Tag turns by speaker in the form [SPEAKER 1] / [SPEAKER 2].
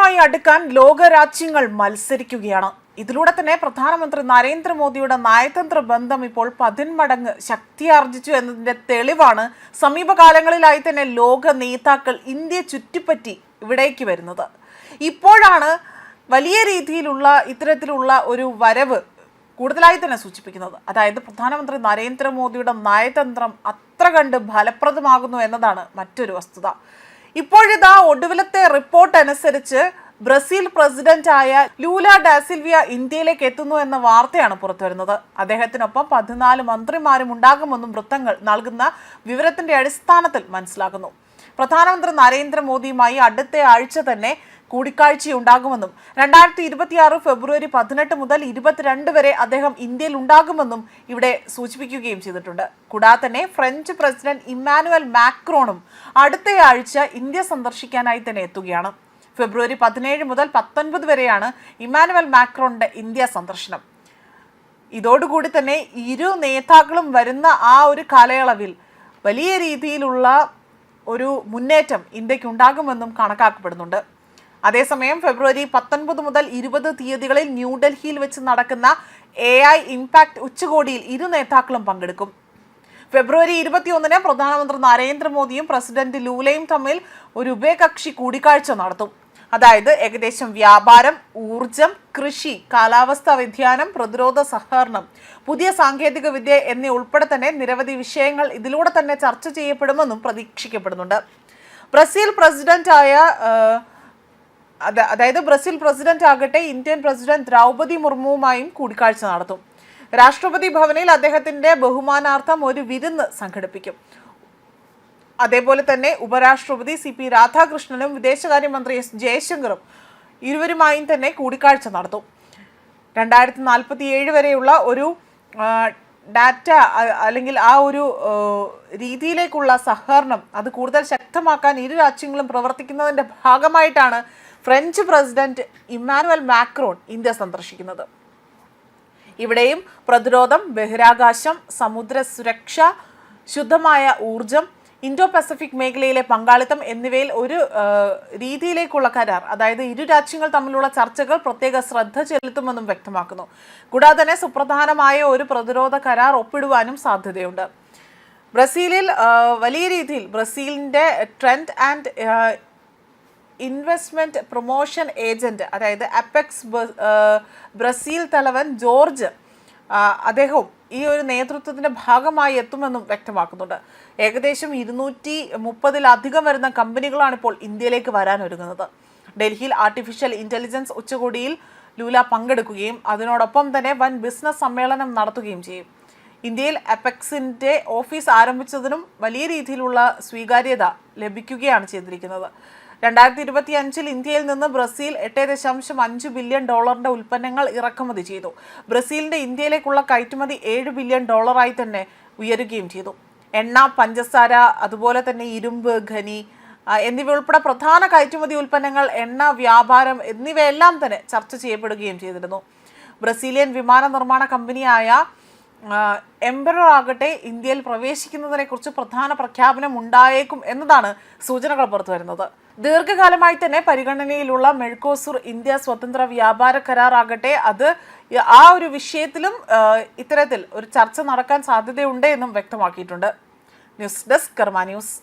[SPEAKER 1] ഇന്ത്യയുമായി അടുക്കാൻ ലോകരാജ്യങ്ങൾ മത്സരിക്കുകയാണ്. ഇതിലൂടെ തന്നെ പ്രധാനമന്ത്രി നരേന്ദ്രമോദിയുടെ നയതന്ത്ര ബന്ധം ഇപ്പോൾ പതിന്മടങ്ങ് ശക്തിയാർജിച്ചു എന്നതിന്റെ തെളിവാണ് സമീപകാലങ്ങളിലായി തന്നെ ലോക നേതാക്കൾ ഇന്ത്യയെ ചുറ്റിപ്പറ്റി ഇവിടേക്ക് വരുന്നത്. ഇപ്പോഴാണ് വലിയ രീതിയിലുള്ള ഇത്തരത്തിലുള്ള ഒരു വരവ് കൂടുതലായി തന്നെ സൂചിപ്പിക്കുന്നത്. അതായത് പ്രധാനമന്ത്രി നരേന്ദ്രമോദിയുടെ നയതന്ത്രം അത്ര കണ്ട് ഫലപ്രദമാകുന്നു എന്നതാണ് മറ്റൊരു വസ്തുത. ഇപ്പോഴിതാ ഒടുവിലത്തെ റിപ്പോർട്ട് അനുസരിച്ച് ബ്രസീൽ പ്രസിഡന്റായ ലൂല ഡാസിൽവിയ ഇന്ത്യയിലേക്ക് എത്തുന്നു എന്ന വാർത്തയാണ് പുറത്തുവരുന്നത്. അദ്ദേഹത്തിനൊപ്പം പതിനാല് മന്ത്രിമാരും ഉണ്ടാകുമെന്നും വൃത്തങ്ങൾ നൽകുന്ന വിവരത്തിന്റെ അടിസ്ഥാനത്തിൽ മനസ്സിലാക്കുന്നു. പ്രധാനമന്ത്രി നരേന്ദ്രമോദിയുമായി അടുത്ത ആഴ്ച തന്നെ കൂടിക്കാഴ്ചയുണ്ടാകുമെന്നും രണ്ടായിരത്തി ഇരുപത്തിയാറ് ഫെബ്രുവരി പതിനെട്ട് മുതൽ ഇരുപത്തിരണ്ട് വരെ അദ്ദേഹം ഇന്ത്യയിൽ ഉണ്ടാകുമെന്നും ഇവിടെ സൂചിപ്പിക്കുകയും ചെയ്തിട്ടുണ്ട്. കൂടാതെ തന്നെ ഫ്രഞ്ച് പ്രസിഡന്റ് ഇമ്മാനുവൽ മാക്രോണും അടുത്തയാഴ്ച ഇന്ത്യ സന്ദർശിക്കാനായി തന്നെ എത്തുകയാണ്. ഫെബ്രുവരി പതിനേഴ് മുതൽ പത്തൊൻപത് വരെയാണ് ഇമ്മാനുവൽ മാക്രോണിന്റെ ഇന്ത്യ സന്ദർശനം. ഇതോടുകൂടി തന്നെ ഇരു നേതാക്കളും വരുന്ന ആ ഒരു കാലയളവിൽ വലിയ രീതിയിലുള്ള ഒരു മുന്നേറ്റം ഇന്ത്യയ്ക്ക് ഉണ്ടാകുമെന്നും കണക്കാക്കപ്പെടുന്നുണ്ട്. അതേസമയം ഫെബ്രുവരി പത്തൊൻപത് മുതൽ ഇരുപത് തീയതികളിൽ ന്യൂഡൽഹിയിൽ വെച്ച് നടക്കുന്ന എ ഐ ഇംപാക്ട് ഉച്ചകോടിയിൽ ഇരു നേതാക്കളും പങ്കെടുക്കും. ഫെബ്രുവരി ഇരുപത്തിയൊന്നിന് പ്രധാനമന്ത്രി നരേന്ദ്രമോദിയും പ്രസിഡന്റ് ലൂലയും തമ്മിൽ ഒരു ഉഭയകക്ഷി കൂടിക്കാഴ്ച നടത്തും. അതായത് ഏകദേശം വ്യാപാരം ഊർജം കൃഷി കാലാവസ്ഥാ വ്യതിയാനം പ്രതിരോധ സഹകരണം പുതിയ സാങ്കേതിക വിദ്യ എന്നിവ ഉൾപ്പെടെ തന്നെ നിരവധി വിഷയങ്ങൾ ഇതിലൂടെ തന്നെ ചർച്ച ചെയ്യപ്പെടുമെന്നും പ്രതീക്ഷിക്കപ്പെടുന്നുണ്ട്. ബ്രസീൽ പ്രസിഡന്റായ അതായത് ബ്രസീൽ പ്രസിഡന്റ് ആകട്ടെ ഇന്ത്യൻ പ്രസിഡന്റ് ദ്രൗപതി മുർമുവുമായും കൂടിക്കാഴ്ച നടത്തും. രാഷ്ട്രപതി ഭവനിൽ അദ്ദേഹത്തിന്റെ ബഹുമാനാർത്ഥം ഒരു വിരുന്ന് സംഘടിപ്പിക്കും. അതേപോലെ തന്നെ ഉപരാഷ്ട്രപതി സി പി രാധാകൃഷ്ണനും വിദേശകാര്യമന്ത്രി എസ് ജയശങ്കറും ഇരുവരുമായും തന്നെ കൂടിക്കാഴ്ച നടത്തും. രണ്ടായിരത്തി നാൽപ്പത്തി ഏഴ് വരെയുള്ള ഒരു ഡാറ്റ അല്ലെങ്കിൽ ആ ഒരു രീതിയിലേക്കുള്ള സഹകരണം അത് കൂടുതൽ ശക്തമാക്കാൻ ഇരു രാജ്യങ്ങളും പ്രവർത്തിക്കുന്നതിന്റെ ഭാഗമായിട്ടാണ് French president Emmanuel Macron India സന്ദർശിക്കുന്നത്. ഇവിടെയും പ്രതിരോധം ബഹിരാകാശം സമുദ്ര സുരക്ഷ ശുദ്ധമായ ഊർജം ഇൻഡോ പസഫിക് മേഖലയിലെ പങ്കാളിത്തം എന്നിവയിൽ ഒരു രീതിയിലേക്കുള്ള കരാർ അതായത് ഇരു രാജ്യങ്ങൾ തമ്മിലുള്ള ചർച്ചകൾ പ്രത്യേക ശ്രദ്ധ ചെലുത്തുമെന്നും വ്യക്തമാക്കുന്നു. കൂടാതെ തന്നെ സുപ്രധാനമായ ഒരു പ്രതിരോധ കരാർ ഒപ്പിടുവാനും സാധ്യതയുണ്ട്. ബ്രസീലിൽ വലിയ രീതിയിൽ ബ്രസീലിന്റെ trade and investment promotion agent അതായത് അപെക്സ് ബ്രസീൽ തലവൻ ജോർജ് അദ്ദേഹവും ഈ ഒരു നേതൃത്വത്തിന്റെ ഭാഗമായി എത്തുമെന്നും വ്യക്തമാക്കുന്നുണ്ട്. ഏകദേശം ഇരുന്നൂറ്റി മുപ്പതിലധികം വരുന്ന കമ്പനികളാണ് ഇപ്പോൾ ഇന്ത്യയിലേക്ക് വരാനൊരുങ്ങുന്നത് ഡൽഹിയിൽ ആർട്ടിഫിഷ്യൽ ഇന്റലിജൻസ് ഉച്ചകോടിയിൽ ലൂല പങ്കെടുക്കുകയും അതിനോടൊപ്പം തന്നെ വൻ ബിസിനസ് സമ്മേളനം നടത്തുകയും ചെയ്യും. ഇന്ത്യയിൽ അപെക്സിന്റെ ഓഫീസ് ആരംഭിച്ചതിനും വലിയ രീതിയിലുള്ള സ്വീകാര്യത ലഭിക്കുകയാണ് ചെയ്തിരിക്കുന്നത്. രണ്ടായിരത്തി ഇരുപത്തി അഞ്ചിൽ ഇന്ത്യയിൽ നിന്ന് ബ്രസീൽ എട്ട് ദശാംശം അഞ്ച് ബില്യൺ ഡോളറിന്റെ ഉൽപ്പന്നങ്ങൾ ഇറക്കുമതി ചെയ്തു. ബ്രസീലിന്റെ ഇന്ത്യയിലേക്കുള്ള കയറ്റുമതി ഏഴ് ബില്യൺ ഡോളറായി തന്നെ ഉയരുകയും ചെയ്തു. എണ്ണ പഞ്ചസാര അതുപോലെ തന്നെ ഇരുമ്പ് ഖനി എന്നിവ ഉൾപ്പെടെ പ്രധാന കയറ്റുമതി ഉൽപ്പന്നങ്ങൾ എണ്ണ വ്യാപാരം എന്നിവയെല്ലാം തന്നെ ചർച്ച ചെയ്യപ്പെടുകയും ചെയ്തിരുന്നു. ബ്രസീലിയൻ വിമാന നിർമ്മാണ കമ്പനിയായ എംബറർ ആകട്ടെ ഇന്ത്യയിൽ പ്രവേശിക്കുന്നതിനെക്കുറിച്ച് പ്രധാന പ്രഖ്യാപനം ഉണ്ടായേക്കും എന്നതാണ് സൂചനകൾ പുറത്തു വരുന്നത് ദീർഘകാലമായി തന്നെ പരിഗണനയിലുള്ള മെഴ്ക്കോസുർ ഇന്ത്യ സ്വതന്ത്ര വ്യാപാര കരാർ ആകട്ടെ അത് ആ ഒരു വിഷയത്തിലും ഇത്തരത്തിൽ ഒരു ചർച്ച നടക്കാൻ സാധ്യതയുണ്ട് എന്നും വ്യക്തമാക്കിയിട്ടുണ്ട്. News desk Karma news.